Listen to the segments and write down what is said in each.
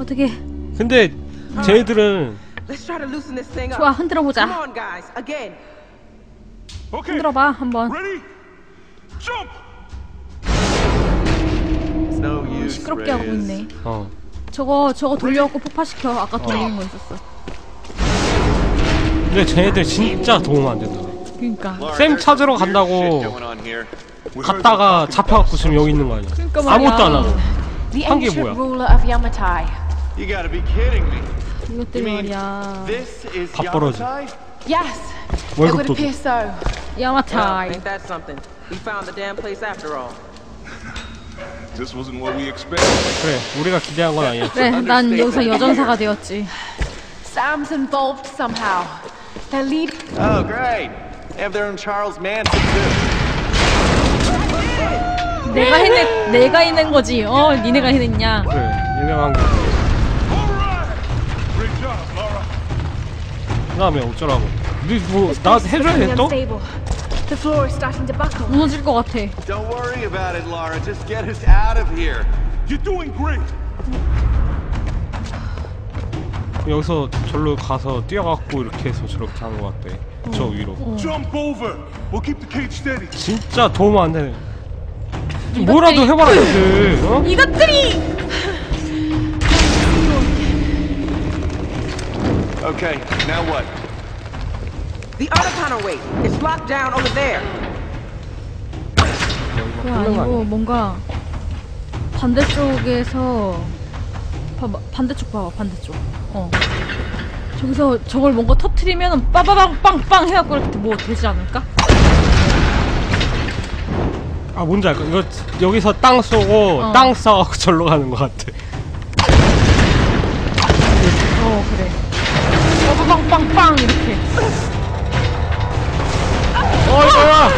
어떻게 근데 쟤네들은 Let's try to loosen this thing up. 좋아 흔들어 보자. on, guys. Again. Okay. 흔들어 봐 한번. Ready? Jump. It's no use, 시끄럽게 하고. 있네. 어 저거 저거 돌려갖고 폭파시켜. 아까 돌리는 거 있었어. 근데 쟤네들 진짜 도움 안 된다. 그러니까. 쌤 찾으러 간다고. 갔다가 잡혀갖고 지금 여기 있는 거 아니야? 그러니까 말이야. 아무것도 안 하고. 한 게 뭐야? You gotta be kidding me. 이것들 You mean 말이야. this is 밥 벌어지. Yamatai? Yes, it 월급도 would appear so. Well, 야마타이. ain't that something? We found the damn place after all. This wasn't what we expected. 그래 우리가 기대한 건 아니야. 그래 난 여기서 여전사가 되었지. Sam's involved somehow. They're lead. Oh, great. They have their own Charles Manson too. 내가 해내 내가 해낸 거지. 어 니네가 해냈냐? 그래 얘네가 한 거. All right. Great job, Laura. 그다음에 어쩌라고? 우뭐나 해줘야 돼 또? The floor is starting to buckle. 무너질 것 같아. Don't worry about it, Laura. Just get us out of here. You're doing great. 여기서 절로 가서 뛰어갖고 이렇게 해서 저렇게 하는 것 같대. 저 위로. Jump over. We'll keep the cage steady. 진짜 도움 안 되네. 뭐라도 해봐라 이제. 어? 이것들이 Okay, now what? The other counterweight. It's locked down over there. 그게 아니고 뭔가 반대쪽에서 봐봐 반대쪽 봐봐 반대쪽. 어. 저기서 저걸 뭔가 터트리면 빠바방 빵빵 해갖고 이렇게 뭐 되지 않을까? 아 뭔지 알까? 이거 여기서 땅 쏘고 어. 땅 쏴갖고 절로 가는 것 같아. 빠바방 빵빵 이렇게. 어이 뭐야?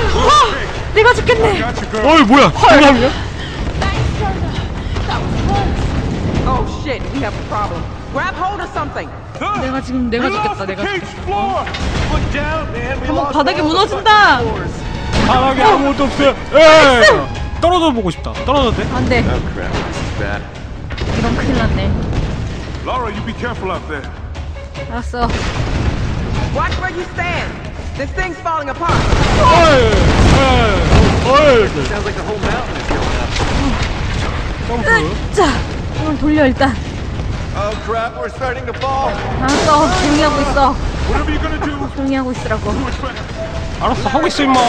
내가 죽겠네. 어이 뭐야? 동남이야? Oh shit, we have a problem. Grab hold of something. Huh? 내가 지금 내가 죽겠다 내가 죽겠다. all the 무너진다. 바닥에 아무것도 없어요. 에 떨어져 보고 싶다. 떨어져도 돼? 안돼. Oh. 이런 큰일 났네. Laura, you be careful out there. 알았어. Watch where you stand. This thing's falling apart. 어이 어이 어이 Sounds like the whole mountain is going up. 점프. 자, 이걸 돌려 일단. Oh crap, we're starting to fall. 알았어. 조용히 하고 있어. Whatever you're gonna do, 조용히 하고 있으라고. 알았어 하고 있어 임마.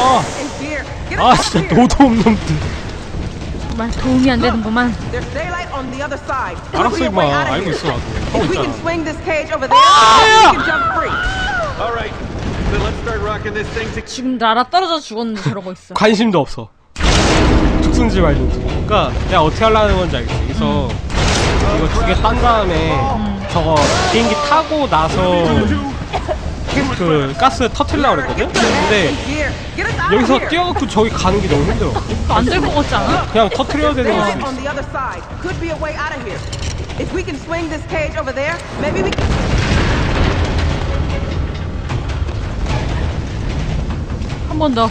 아 진짜. 노도 없는 놈들. 정말 도움이 안 되는구만. 알았어 임마. 알고. 있어 나도. 하고 있잖아. 지금 나라 떨어져 죽었는데 저러고 있어. 관심도 없어. 죽순지 말든지. 그러니까 내가 어떻게 하려는 건지 알겠어. 그래서 이거 두 개 딴 다음에 저거 비행기 타고 나서 그 가스 터트리려고 그랬거든? 근데 여기서. 뛰어갖고 저기 가는 게 너무 힘들어. 안 될 것 같지 않아? 그냥 터트려야 되는 Daylight 거지. on the other side. Could be a way out of here. If we can swing this cage over there, maybe we can. 한 번 더.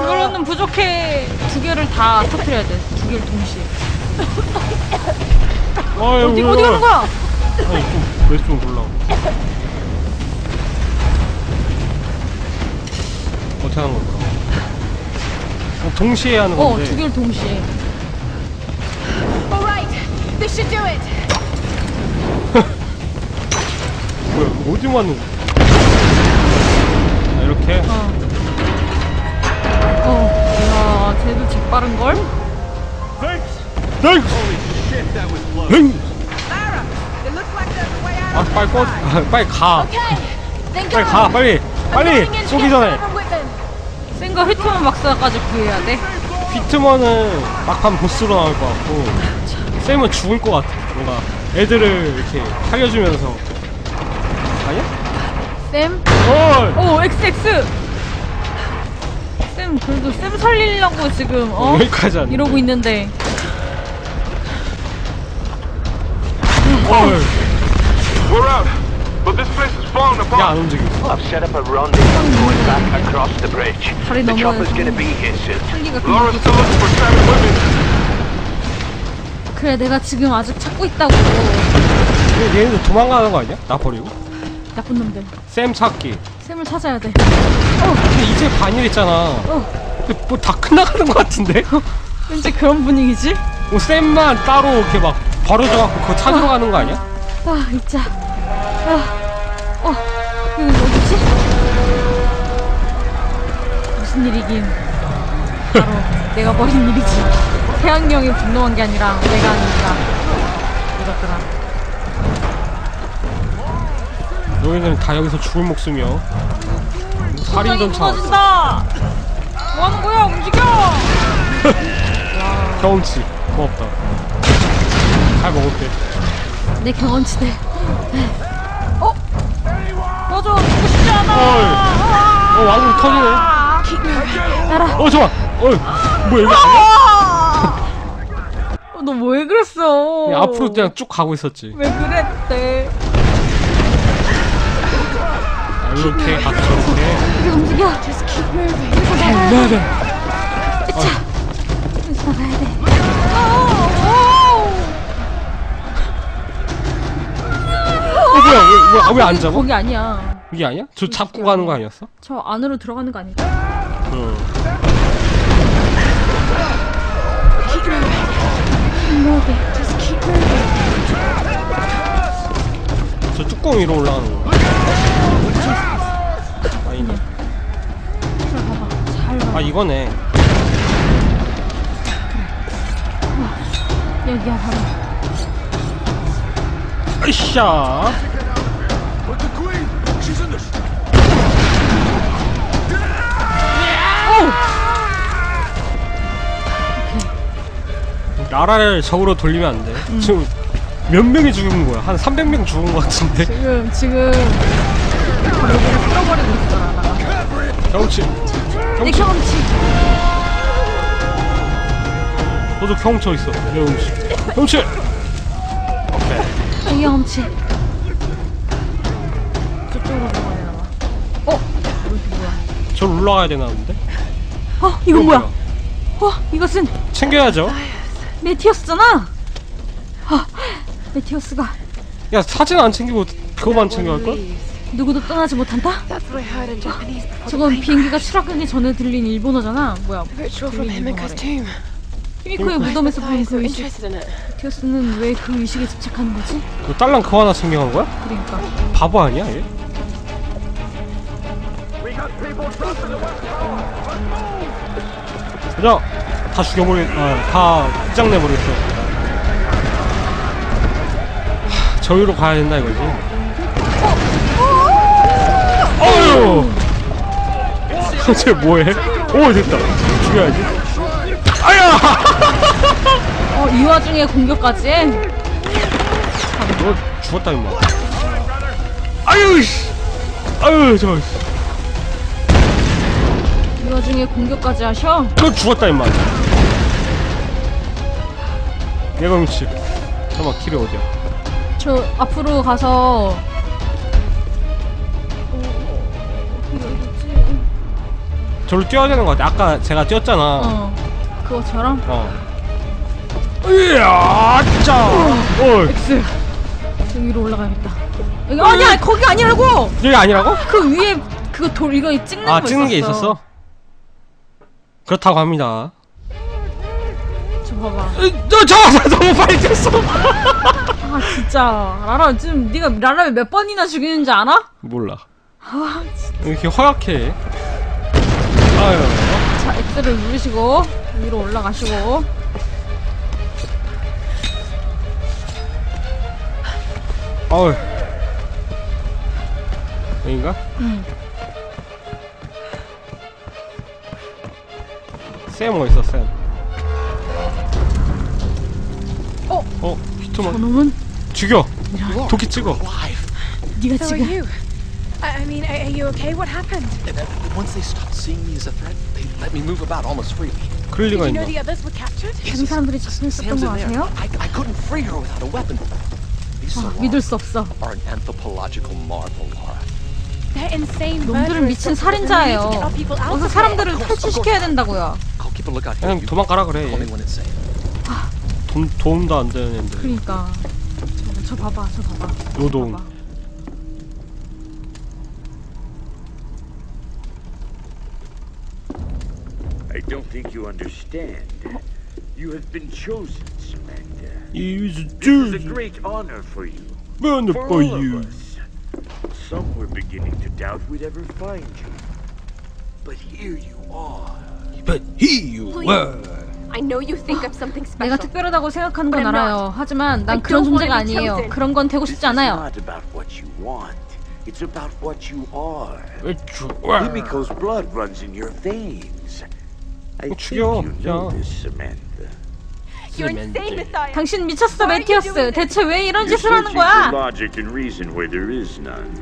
그걸로는 부족해. 두 개를 다 터트려야 돼. 두 개를 동시에. 어이, 어디. 어디 가는 거야? 아니, 좀, 왜좀 골라. 어떻게 하는 걸까? 어, 동시에 하는 어, 건데. 두 개를 동시에. All right, this should do it. 뭐야, 어디 맞는 거야? 아, 이렇게? 어. 어. 야, 쟤도 재빠른 걸? Thanks. 땡! Shit, that was close. 땡! Sarah, it looks like there's a way out 아, 빨리 아, 빨리 가. 빨리 가, 빨리! 빨리! 쏘기 전에! 센거 히트만 막사까지 구해야 돼. 비트먼은 막판 보스로 나올 것 같고, 쌤은 죽을 것 같아. 뭔가 애들을 이렇게 살려주면서. 아니야? 쌤? 어이! 오, XX! 쌤, 그래도 쌤 살리려고 지금, 어? 여기까지. 이러고 있는데. 어이! We're out. but this place is falling apart. 안 움직여 I've set up a rendezvous going back across the bridge. 다리 The chopper's gonna be here soon. 헬기가 Laura's still looking for Sam's women. 그래 내가 지금 아직 찾고 있다고 얘- 얘네들 도망가는 거 아니야? 나 버리고? 나쁜 놈들 쌤 찾기 샘을 찾아야 돼 근데 이제 반일했잖아 어. 근데 뭐 다 끝나가는 거 같은데? 왠지 그런 분위기지? 뭐 쌤만 따로 이렇게 막 버려져갖고 그거 찾으러 가는 거 아니야? 아 아, 어 여기 어디지? 무슨 일이긴. 바로 내가 버린 일이지. 태양이 형이 분노한 게 아니라 내가 아니라 이렇더라 너희는 다 여기서 죽을 목숨이여 살인전 차. 무너진다! 뭐하는 거야? 움직여! 경험치. 고맙다. 잘 먹을게. 내 경험치대 어? 꺼져 죽고 싶지 않아 어 왕국이 터지네. 나라. 어 좋아 어 뭐야 이거 아니야? 어, 너왜 그랬어? 그냥 앞으로 그냥 쭉 가고 있었지. 왜 그랬대? 아, 이렇게 같이 이렇게 이게 움직여. 돼 여기서 나가야 돼 어, 어 뭐야 왜왜안 왜안 잡아? 거기 아니야 이게 아니야? 저 잡고 가는 거 아니었어? 저 안으로 들어가는 거 아닐까? 응저 뚜껑 위로 올라가는 거 아니네 잘 봐. 아 이거네 여기야 바로 으쌰 나라를 적으로 돌리면 안 돼. 지금 몇 명이 죽은 거야? 한 300명 죽은 거 같은데. 지금 지금 여기를 풀어버리고 있어 나가 경치. 내 경험치 너도 경쳐 있어. 경치. 경치. 오케이. 내 경험치 저쪽으로 들어가야 되나 봐 어? 뭐야 저 올라가야 되나 본데? 어? 이건 뭐야? 어? 이것은 챙겨야죠. 메티어스잖아 어, 메티어스가 야 사진 안 챙기고 그거만 챙겨갈 걸? 누구도 떠나지 못한다? That's what I heard in Japanese. 저건 비행기가 추락하기 전에 들린 일본어잖아 뭐야. 히미코의 무덤에서 본 그 의식 interested in it? 메티어스는 왜 그 의식에 집착하는 거지? 너 딸랑 그거 하나 챙겨간 거야? 그러니까 바보 아니야 얘? 가자. 다 죽여버리. 아다 입장내버렸어. 하, 저기로 가야 된다 이거지. 어휴. 쟤 뭐해? 오 됐다. 죽여야지. 아야. 어 이 와중에 공격까지 해? 너 죽었다 임마. 아유 씨. 아유 저. 씨. 이 와중에 공격까지 하셔? 너 죽었다 임마. 얘가 미치. 잠깐만 길이 어디야? 저 앞으로 가서 저로 뛰어야 되는 것 같아. 아까 제가 뛰었잖아. 어 그것처럼 어. 이야, 짜. 어, X 저 위로 올라가야겠다 여기 아니야 거기 아니라고 여기 아니라고? 그 위에 그거 돌 이거 찍는 아, 거 찍는 게 있었어? 그렇다고 합니다. 저 봐봐 저, 저, 저, 너무 빨리 뛰었어. 아 진짜 라라 지금 네가 라라를 몇 번이나 죽이는지 알아? 몰라. 왜 이렇게 허약해? 아유. 자 X를 누르시고 위로 올라가시고 어우. 여긴가? 응. 쌤 어딨어, 쌤? 어, 히트만. 저놈은 죽여! 도끼 찍어. 네가 So are 지금 you? I, I mean, are, you okay? What happened? Once they stopped seeing me as a threat, they let me move about almost freely. 그럴 Did 리가 you know 있나? the others were captured? 다른 사람들이 Sam's 잡혔었던 거 in there. 아세요? I, I couldn't free her without a weapon. 믿을 수 없어. are an anthropological marvel, Laura. They're insane 놈들은 murderers, 미친 Doctor. We need to 살인자예요. get our people out 어서 of 사람들을 here. 탈출시켜야 된다고요. I'll keep a lookout here. 그냥 You 도망가라 그래. call me when it's safe. 돈 도움도 안 되는 애들. 그러니까 저, 저 봐봐, 저 봐봐. 저 노동. 봐봐. I don't think you understand. You have been chosen, Samantha. Is This is a great honor for you. man For for all you. of us. Some were beginning to doubt we'd ever find you. But here you are. But he you were. I know you think I'm something 내가 special. 특별하다고 생각하는 건 알아요. 하지만 난 I 그런 존재가 아니에요. 그런 건 되고 싶지 않아요. not about what you want. It's about what you are. Which Himiko's blood runs in your veins. I think you know 야. this, Samantha. You're insane, Messiah. 당신 미쳤어, are 메티어스. 대체 왜 이런 짓을 하는 거야? logic and reason where there is none.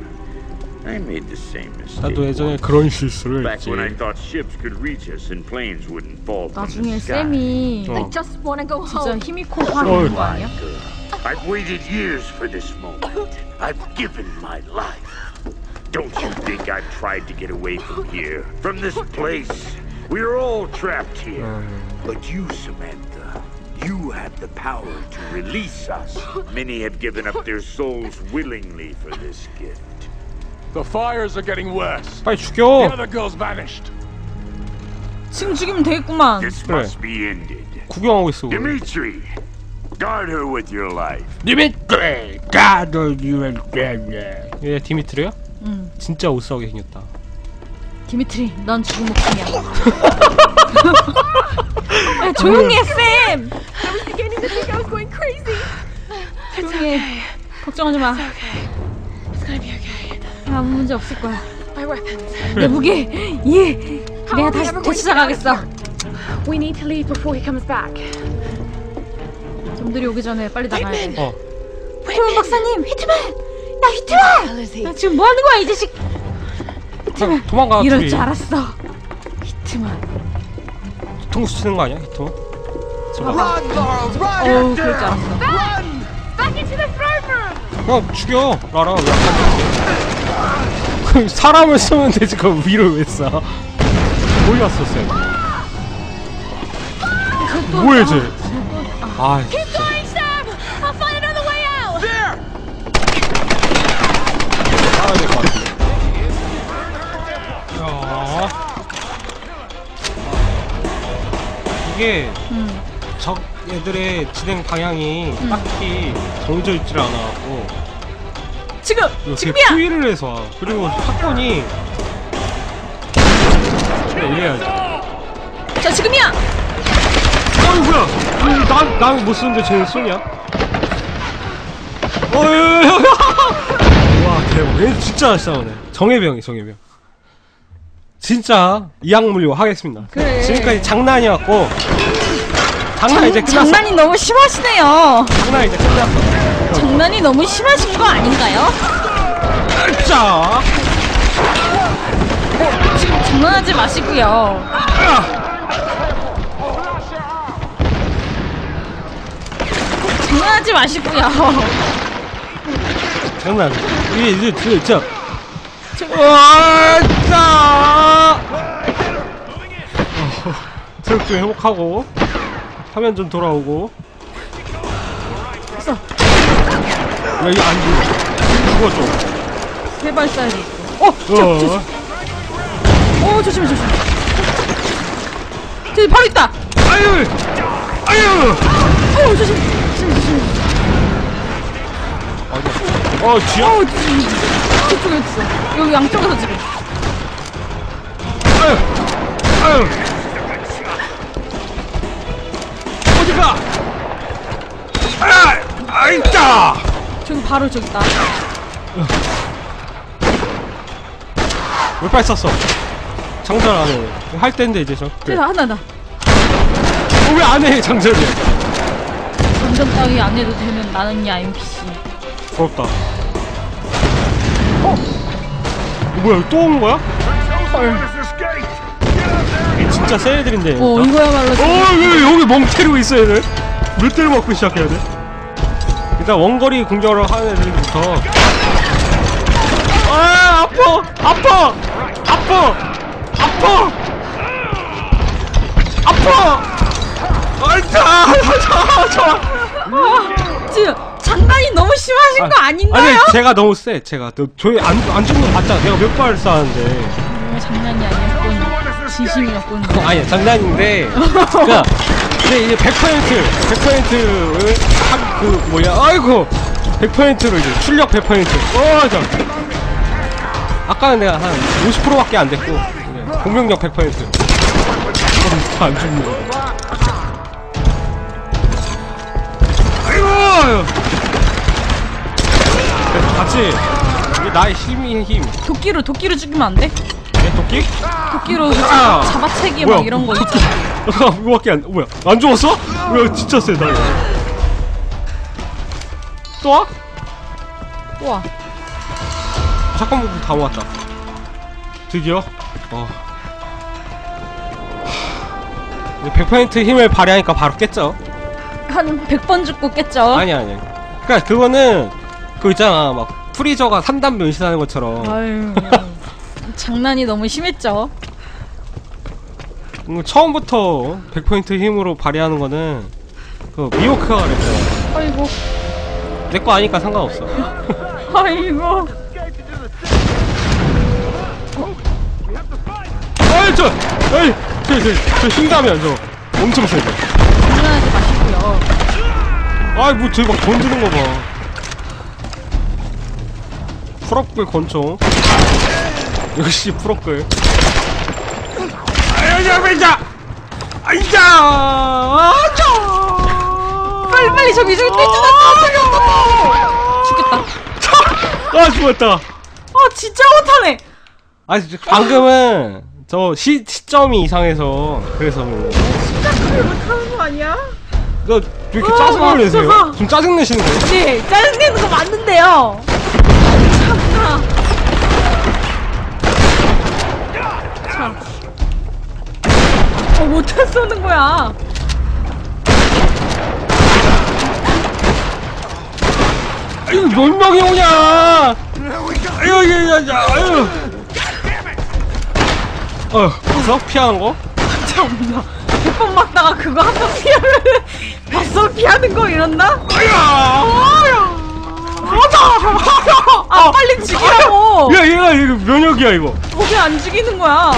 I made the same mistake. 나도 예전에 once. 그런 실수를 Back 했지. when I thought ships could reach us and planes wouldn't fall from 나중에 the sky. 쌤이 어. I just want to go 진짜 home. 히미코 하는 거 아니야? I've waited years for this moment. I've given my life. Don't you think I've tried to get away from here, from this place? We're all trapped here. But you, Samantha, you have the power to release us. Many have given up their souls willingly for this gift. The fires are getting worse. 빨리 The 죽여. other girl's vanished. 지금 죽이면 되겠구만. This must be ended. 구경하고 있어. Dimitri, guard her with your life. 디미트리 가도 유엔 게임에. 얘 디미트리야? 응. 진짜 못싸게 생겼다. 디미트리, 넌 죽은 목숨이야. 야, 조용히 해, 쌤. Beginning to think I was going crazy. 조용히 해. 걱정하지 마. It's gonna be okay. 아무 문제 없을 거야. My weapons. 내 무게, 예. 내가 다시 되찾아가겠어. We need to leave before he comes back. 놈들이 오기 전에 빨리 나가야 돼. 어. 히트맨 박사님, 히트맨! 나 히트맨! 나 지금 뭐 하는 거야, 이 자식? 그냥 도망가. 이럴 둘이. 줄 알았어. 히트맨. 통수 치는 거 아니야? 히터? 저 봐. 어우, 그럴 줄 알았어. Back into the throne room. 그냥 죽여. 라라. 왜 그 사람을 쏘면 되지. 그 위로 왜 쏴? 어디 갔어, 쌤? 뭐야, 쟤? 아, 진짜. 살아야 될 것. 야. 이게 적 애들의 진행 방향이 딱히 정해져 있질 않아갖고 지금! 지금이야! 포위를 해서 와. 그리고 사건이 이래야지. 자, 지금이야! 어 뭐야? 난 나는 못 쓰는데 쟤는 쏘냐? 어여여여! 와 대박. 얘 진짜 잘 싸우네. 정예병이 정예병. 진짜 이악물고 하겠습니다. 그래. 지금까지 장난이었고 장난 이제 끝났어. 장난이 너무 심하시네요. 장난 이제 끝났어. 장난이 너무 심하신 거 아닌가요? 자, 지금 장난하지 마시고요. 장난하지 마시고요. 장난. 이게 이제 진짜. 와, 자. 어, 체력 좀 회복하고 화면 좀 돌아오고. 야, 이거 안 죽어. 세발 쏴야지. 어, 어. 어, 조심해, 조심. 저기 바로 있다. 아유! 아유! 어, 조심, 조심, 조심. 어, 쥐야? 어, 조심. 저쪽에 있어. 여기 양쪽에서 지금. 아유! 아유! 어디 가? 아! 아, 있다! 저기 바로 저기 있다. 왜 빨리 썼어? 장전 안 해. 할 때인데, 이제 저. 그래. 하나 다. 어, 왜안 해, 장전을? 운전 따위 안 해도 되는 나는 야 NPC. 부럽다. 어? 뭐야, 또 온 거야? Escape. 진짜 새 애들인데. 어, 이거야말로 어, 왜 여기 멍 때리고 있어, 얘들? 몇 대를 맞고 시작해야 돼? 일단 원거리 공격을 하는 애들부터. 아 아파! 아파! 아파! 아파! 아파! 아이차 좋아 좋아 지금 장난이 너무 심하신 거 아닌가요? 아니 제가 너무 세 제가. 너, 저희 안, 안 죽는 거 봤잖아. 내가 몇 발을 쐈는데. 어, 장난이 아니었군. 진심이었군. 아니 장난인데. 그니까 근데 이제 100% 100%를 한그 뭐야 아이고! 100%로 이제 출력 100% 어저 아까는 내가 한 50%밖에 안 됐고 공격력 100% 어, 안 죽네. 아이고! 그래서 같이. 이게 나의 힘이 힘. 도끼로 도끼로 죽이면 안 돼? 내 도끼? 도끼로 아! 잡아채기 뭐야? 막 이런 거 있잖아. 이거밖에 안 뭐야 안 죽었어? 뭐야 진짜 세다 이거 또 와? 우와. 부분 다 모았다 드디어 어100% 힘을 발휘하니까 바로 깼죠 한 100번 죽고 깼죠? 아니 아니 그니까 그거는 그거 있잖아 막 프리저가 3단 변신하는 것처럼 아유. 장난이 너무 심했죠? 음, 처음부터 100% 힘으로 발휘하는 거는 그 미호크가 그랬어요 아이고. 내 거 아니까 상관없어 아이고. 아이 저 에이 저 저 저 흰다면 저 엄청 세죠 장난하지 마시고요. 아이 뭐 저기 막 던지는 거봐 프로끌 권총 역시 프로끌 아야야 맨자 아이자 아자 빨리 빨리 저기 저기 또 있잖아. 죽겠다. 아 죽었다 아 진짜 못하네. 아 진짜 방금은 저 시, 시점이 이상해서 그래서 뭐 못하는 거 아니야? 왜 이렇게 어, 짜증을 내세요? 좀 짜증 내시는 거예요? 네, 짜증내는 거 맞는데요. 참나. 못해 쏘는 거야. 아유 몇 명이 오냐 아유 아유 아유 어 봤어? 피하는 거? 참나. 100번 맞다가 그거 한 번 피하면 봤어? 피하는 거 이런다? 아야 아, 빨리 죽이라고! 야 얘가 이거 면역이야 이거 거기 안 죽이는 거야.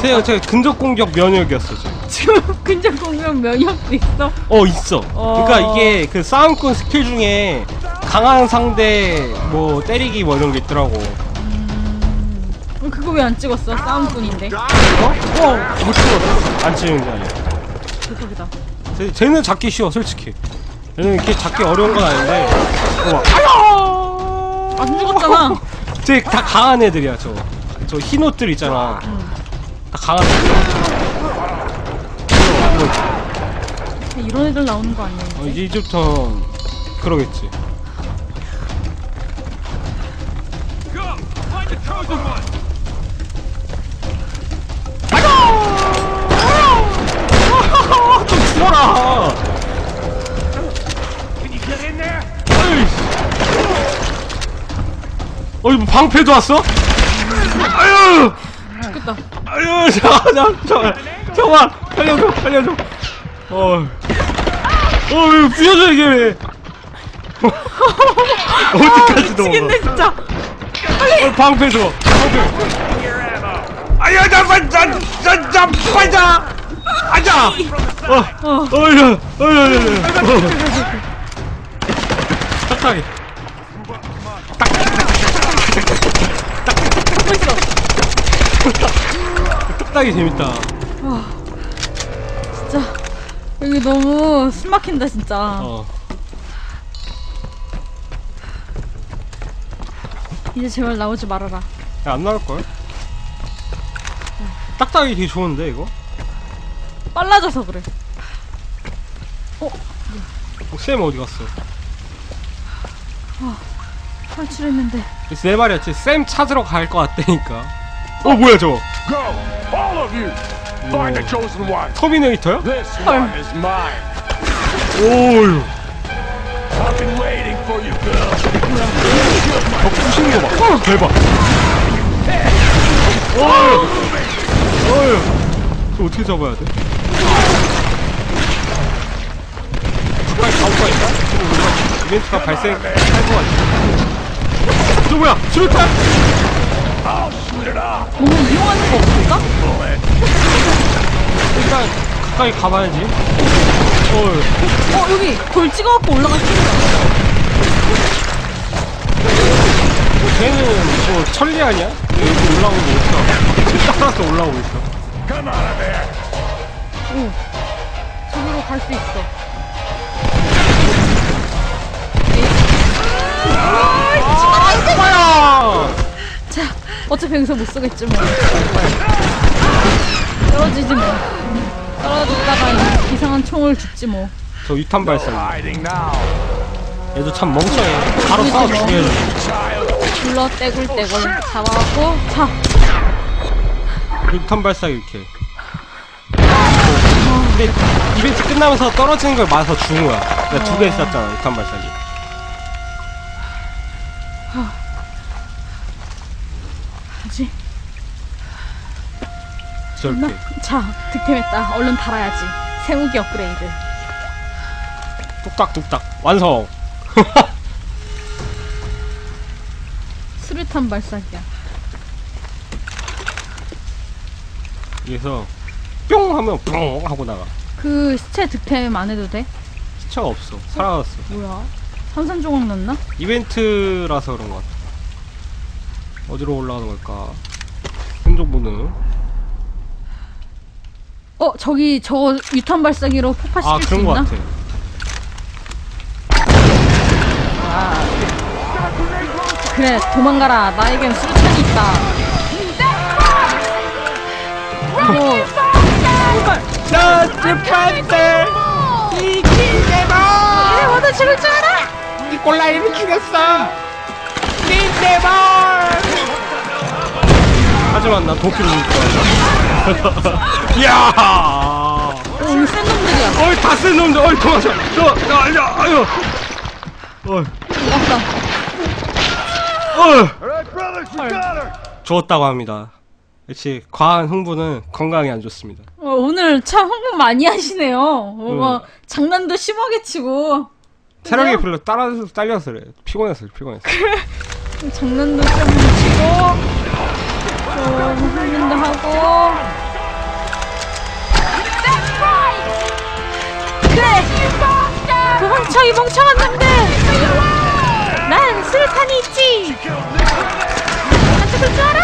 제가 제가 근접 공격 면역이었어 지금 지금 근접 공격 면역도 있어. 어 있어 어. 그러니까 이게 그 싸움꾼 스킬 중에 강한 상대 뭐 때리기 뭐 이런 게 있더라고 어, 그거 왜 안 찍었어? 싸움꾼인데. 어? 못 찍었어 안 찍는 게 아니야 대박이다. 쟤, 쟤는 잡기 쉬워 솔직히 얘는 이렇게 잡기 어려운 건 아닌데 어, 막, 안 죽었잖아. 쟤 다 강한 애들이야 저 저 흰 옷들 있잖아 다 강한 이런 애들 나오는 거 아니야? 어, 이제 이제부터 그러겠지 one! 좀 죽어라? 어이 뭐 방패도 왔어? 아유. 아유 잠깐 잠깐 잠깐 살려줘 살려줘. 어. 어 왜 부셔져 이게. 왜 어디까지 미치겠네 넘어 진짜. 어, 방패 줘 방패. 아야 잠깐 잠깐 빨자 앉아 어어. 어야 어야 착하게. 딱 딱 이 재밌다 진짜 여기 너무 숨 막힌다 진짜. 어 이제 제발 나오지 말아라. 야, 안 나올 걸? 딱딱이 되게 좋은데 이거? 빨라져서 그래. 어, 쌤 어디 갔어? 탈출했는데. 그래서 내 말이었지 쌤 찾으러 갈 것 같다니까 어 뭐야 저거 Go! All of you! Find the chosen one! 터미네이터야? Mine! 오유. 벽 부시는 거 봐. 대박. 어휴. 어휴. 저 어떻게 잡아야 돼? 가까이 가볼까 이벤트가 발생할 것 같아. 저 뭐야? 수류탄! 뭔가 이용하는 거 없을까? 일단 가까이 가봐야지. 어휴. 어 여기 돌 찍어갖고 올라갈 수 있어. 걔는 뭐 천리 아니야? 여기 올라오고 있어. 따라서 올라오고 있어. There. 저기로 갈 수 있어. 뭐야? 자, 어차피 여기서 못 쓰겠지 뭐. 떨어지지 뭐. 떨어졌다가 이- 이상한 총을 죽지 뭐. 저 유탄 발사. 얘도 참 멍청해. 바로 싸워 죽여야지. 불러 떼굴떼굴 잡아갖고 자 유탄 발사 이렇게. 근데 이벤트 끝나면서 떨어지는 걸 맞아서 죽은 거야. 내가 두개 있었잖아, 유탄 발사기. 뭐지? 저렇게. 자 득템했다. 얼른 달아야지. 세무기 업그레이드. 뚝딱뚝딱. 완성! 수류탄 발사기야. 그래서 뿅 하면 뿅 하고 나가. 그 시체 득템 안 해도 돼? 시차가 없어. 살아났어. 뭐야? 산산 조각 넣나? 이벤트라서 그런 것 같아. 어디로 올라가는 걸까? 생존보는. 어 저기 저 유탄 발사기로 폭파시킬 아, 수 그런 있나? 같아. 그래 도망가라. 나에겐 수류탄이 있다. 판들! 죽을 줄 알아. 니콜라이를 죽였어! 린데볼! 하지만 난 도끼를 줄 거야. 이야! 어, 이거 센 놈들이야. 어이, 다쓴 놈들! 어이, 도망쳐! 저, 저, 아니야, 아유! 어이, 맞다. 어이! 죽었다고 합니다. 역시, 과한 흥분은 건강에 안 좋습니다. 어, 오늘 참 흥분 많이 하시네요. 뭔가 장난도 심하게 치고 체력이? 별로 따라서 딸려서 그래. 피곤해서, 피곤해서. 장난도 좀 치고 좀 흥분도 하고 그래 도망쳐 이 멍청한 놈들 난 수류탄이 있지 나 죽을 줄 알아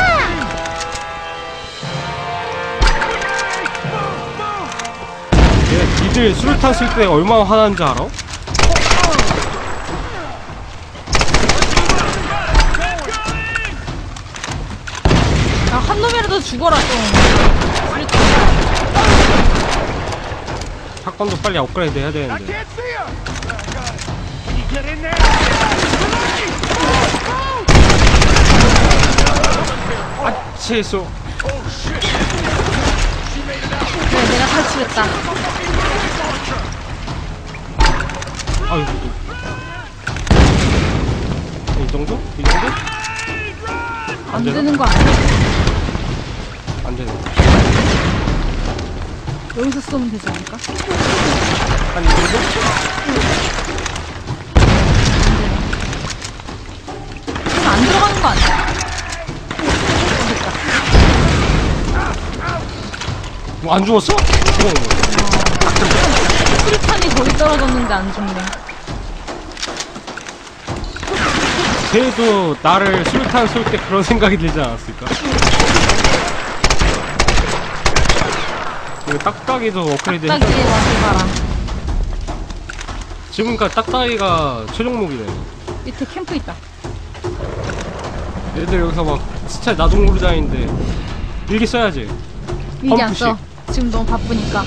얘, 니들 수류탄 쓸 때 얼마나 화나는지 알아? 놈이라도 죽어라 좀 수류탄 사건도 빨리 업그레이드 해야 되는데. There? 치수. 그래 내가 탈출했다 아이고. 이 정도? 이 정도? 안? 되는 거 아니야? 안 되네. 여기서 쏘면 되지 않을까? 한이 정도? 그럼 안 들어가는 거 아니야? 뭐 안 죽었어? 수류탄이 거기 떨어졌는데 안 죽네. 쟤도 나를 수류탄 쏠 때 그런 생각이 들지 않았을까? 이거 딱딱이도 업그레이드 딱딱이. 와서 봐라. 지금까지 딱딱이가 최종 무기네. 밑에 캠프 있다. 얘들 여기서 막 진짜 나도 모르다니는데 일기 써야지. 일기 안 써. 펌프식. 지금 너무 바쁘니까.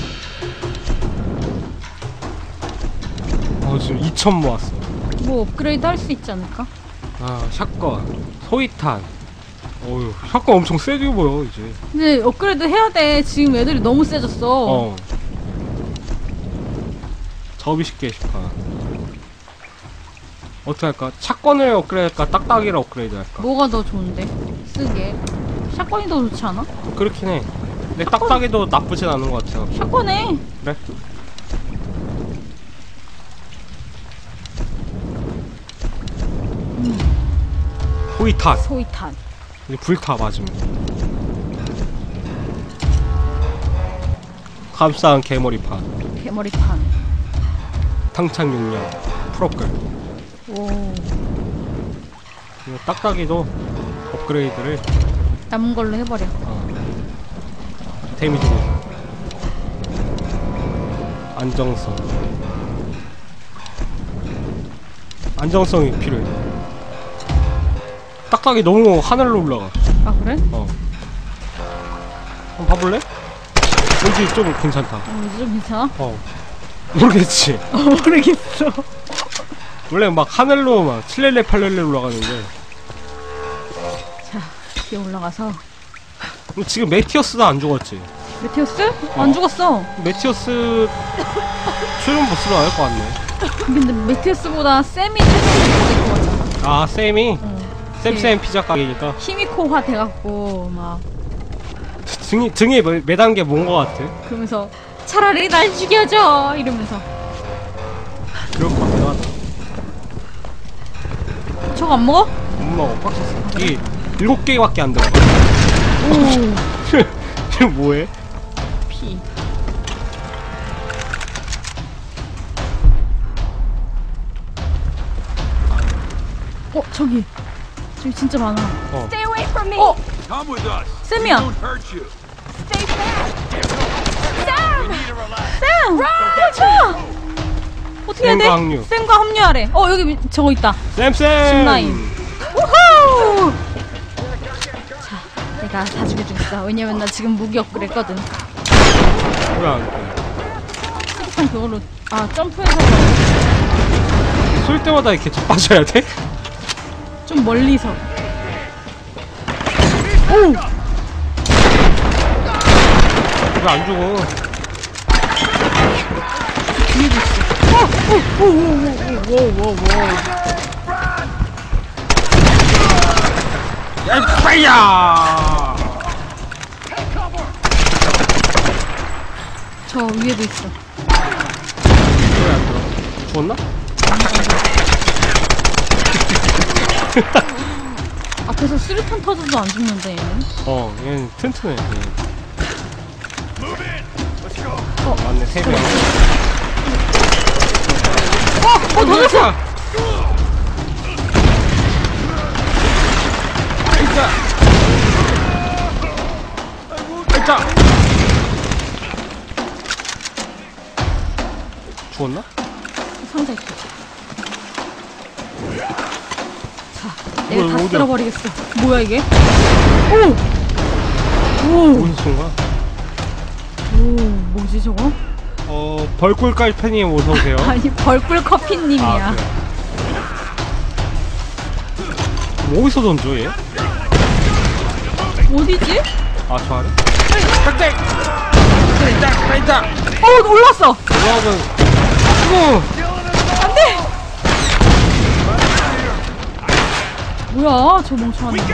어 지금 2천 모았어. 뭐 업그레이드 할 수 있지 않을까? 아 샷건, 소위탄. 어휴 샷건 엄청 세게 보여 이제. 근데 업그레이드 해야 돼. 지금 애들이 너무 세졌어. 어. 접이식 게시판. 어떻게 할까? 차권을 업그레이드 할까? 딱딱이를 업그레이드 할까? 뭐가 더 좋은데? 쓰게. 샷건이 더 좋지 않아? 그렇긴 해. 근데 딱딱이도 나쁘진 않은 것 같아. 샷건에 그래? 호이탄. 소이탄. 이제 불타 맞으면. 감싸한 개머리판. 개머리판. 탕창 용량. 프로끌. 오. 이거 딱딱이도 업그레이드를 남은 걸로 해버려. 어. 데미지. 안정성. 안정성이 필요해. 딱딱이 너무 하늘로 올라가. 아 그래? 어. 한번 봐볼래? 왠지 좀 괜찮다. 어, 좀 괜찮아? 어. 모르겠지. 어, 모르겠어. 원래 막 하늘로 막 7렐레 8렐레 올라가는데 자, 뒤에 올라가서. 그럼 지금 메티어스도 안 죽었지. 메테오스? 안 죽었어. 메티어스 출연 보스로 나올 것 같네. 근데 메테오스보다 쌤이 최선을 다할 것 같잖아. 아 쌤이 어. 쌤쌤 피자 가게니까 히미코화 돼갖고 막 등이 등에 매- 매단 게뭔것 같아. 그러면서 차라리 날 죽여줘 이러면서 그럴 것 같기도 하다. 저거 안 먹어? 못 먹어 빡쳤어. 이게 일곱 개밖에 안 들어가. 오 이게 뭐해? 피. 어 저기 저기 진짜 많아. Stay away from me. 어 Come with us. 쌤이야. Won't hurt you. Stay back. Sam. 쌤! 멈춰! 어떻게 해야 돼? 쌤과 합류. 쌤과 합류하래. 어 여기 미- 저거 있다. 쌤쌤. 짚라인. 우후! 자, 내가 다 죽여주겠어. 왜냐면 나 지금 무기 업그레이드 했거든. 왜안 돼? 수류탄 그걸로 아 점프해서 쏠 때마다 이렇게 빠져야 돼? 좀 멀리서. 오! 왜안 죽어? 뒤에도 있어. 어! 오! 오! 오! 오! 오! 오! 오! 야 파이야! 저 위에도 있어. 왜안? 죽었나? 앞에서 수류탄 터져도 안 죽는데 얘는. 어, 얘는 튼튼해. go. 어, 맞네, 세 명. 어! 어! 터졌어! 일자! 일자! 죽었나? 상자 있다. 뭐야, 다 어디야? 쓸어버리겠어. 뭐야 이게? 오! 오! 쏜 거야? 오! 뭐지 저거? 어, 벌꿀깔 팬님 어서 오세요. 아니 벌꿀 커피님이야. 아, 그래. 뭐 어디서 던져, 얘? 어디지? 아, 저 아래? 깍대! 깍대! 깍대! 어 올랐어. 올라가면, 뭐야 저 멍청한 왔어.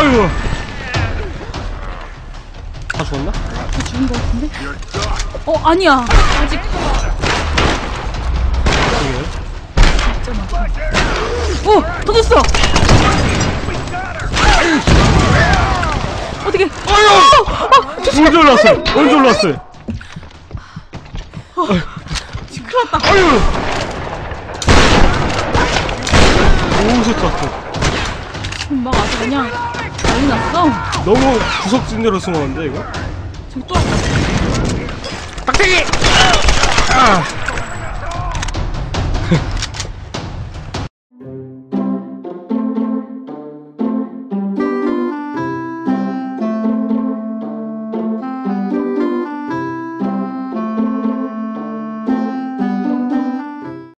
아이고! 다 죽었나? 다 죽은 거 같은데? 어 아니야 아직 오 터졌어. 어떻게? 아유! 언제 올랐어? 언제 올랐어? 큰일 났다. 아유! 너무 좋다. 막 아주 그냥 난리 났어. 너무 구석진 대로 숨었는데, 이거? 저기 또 왔다. 빡대기! 아!